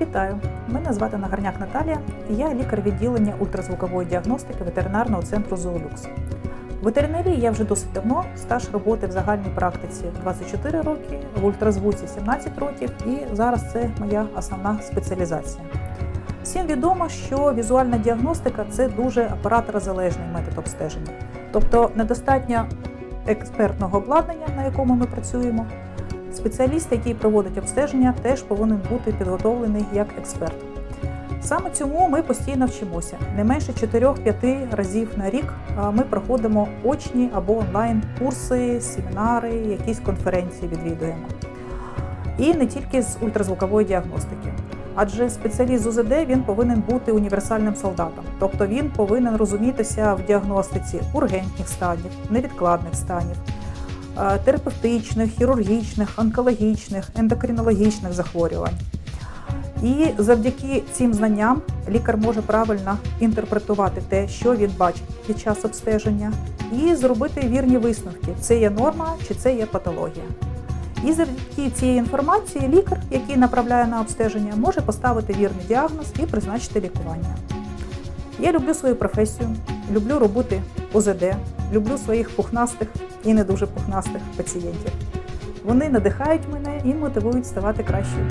Вітаю! Мене звати Нагарняк Наталія, і я лікар відділення ультразвукової діагностики ветеринарного центру Зоолюкс. В ветеринарії я вже досить давно, стаж роботи в загальній практиці 24 роки, в ультразвуці 17 років, і зараз це моя основна спеціалізація. Всім відомо, що візуальна діагностика це дуже апараторозалежний метод обстеження, тобто недостатньо експертного обладнання, на якому ми працюємо. Спеціаліст, який проводить обстеження, теж повинен бути підготовлений як експерт. Саме цьому ми постійно вчимося. Не менше 4-5 разів на рік ми проходимо очні або онлайн курси, семінари, якісь конференції відвідуємо. І не тільки з ультразвукової діагностики. Адже спеціаліст з УЗД він повинен бути універсальним солдатом, тобто він повинен розумітися в діагностиці ургентних станів, невідкладних станів, терапевтичних, хірургічних, онкологічних, ендокринологічних захворювань. І завдяки цим знанням лікар може правильно інтерпретувати те, що він бачить під час обстеження, і зробити вірні висновки: це є норма чи це є патологія. І завдяки цієї інформації лікар, який направляє на обстеження, може поставити вірний діагноз і призначити лікування. Я люблю свою професію, люблю робити ОЗД, люблю своїх пухнастих і не дуже пухнастих пацієнтів. Вони надихають мене і мотивують ставати кращою.